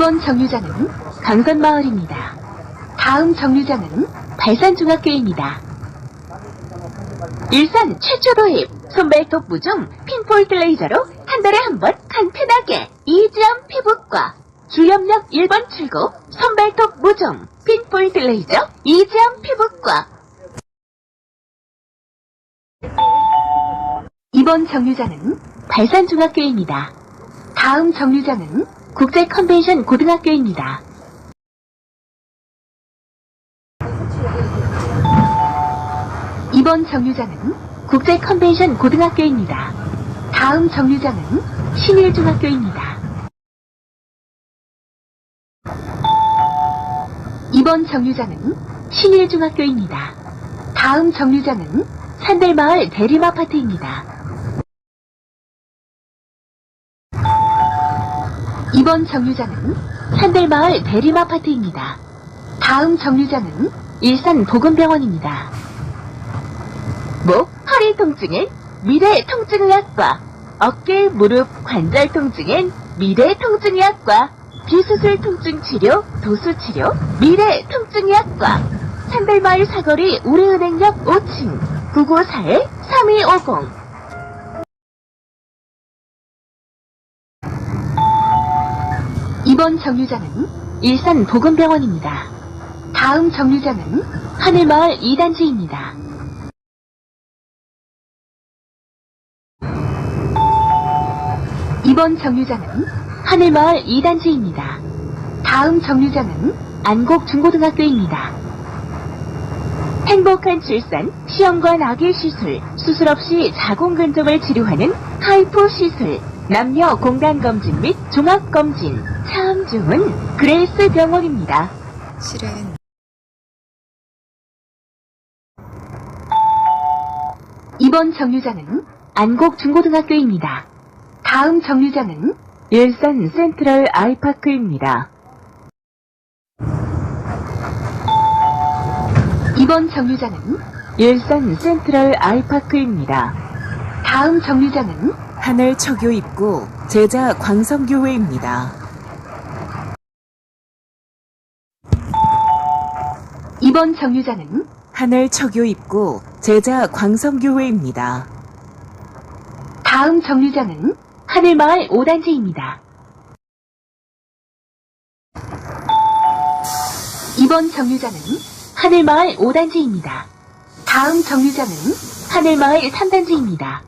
이번 정류장은 강선마을입니다. 다음 정류장은 발산중학교입니다. 일산 최초 도입 손발톱 무좀 핀포인트 레이저로 한 달에 한 번 간편하게 이지암 피부과 주염역 1번 출구 손발톱 무좀 핀포인트 레이저 이지암 피부과 이번 정류장은 발산중학교입니다. 다음 정류장은 국제 컨벤션 고등학교입니다. 이번 정류장은 국제 컨벤션 고등학교입니다. 다음 정류장은 신일중학교입니다. 이번 정류장은 신일중학교입니다. 다음 정류장은 산들마을 대림아파트입니다. 이번 정류장은 산들마을 대림아파트입니다. 다음 정류장은 일산 보건병원입니다. 목, 허리 통증엔 미래 통증의학과, 어깨, 무릎, 관절 통증엔 미래 통증의학과, 비수술 통증 치료, 도수 치료, 미래 통증의학과, 산들마을 사거리 우리은행역 5층 994-3250 이번 정류장은 일산 보건병원입니다. 다음 정류장은 하늘마을 2단지입니다. 이번 정류장은 하늘마을 2단지입니다. 다음 정류장은 안곡 중고등학교입니다. 행복한 출산, 시험관 아기 시술, 수술 없이 자궁근종을 치료하는 하이포 시술, 남녀 공단 검진 및 종합 검진, 참 좋은 그레이스 병원입니다. 실은 이번 정류장은 안곡 중고등학교입니다. 다음 정류장은 일산 센트럴 아이파크입니다. 이번 정류장은 일산 센트럴 아이파크입니다. 다음 정류장은 하늘 초교 입구 제자 광성교회입니다. 이번 정류장은 하늘 초교 입구 제자 광성교회입니다. 다음 정류장은 하늘마을 5단지입니다. 이번 정류장은 하늘마을 5단지입니다. 다음 정류장은 하늘마을 3단지입니다.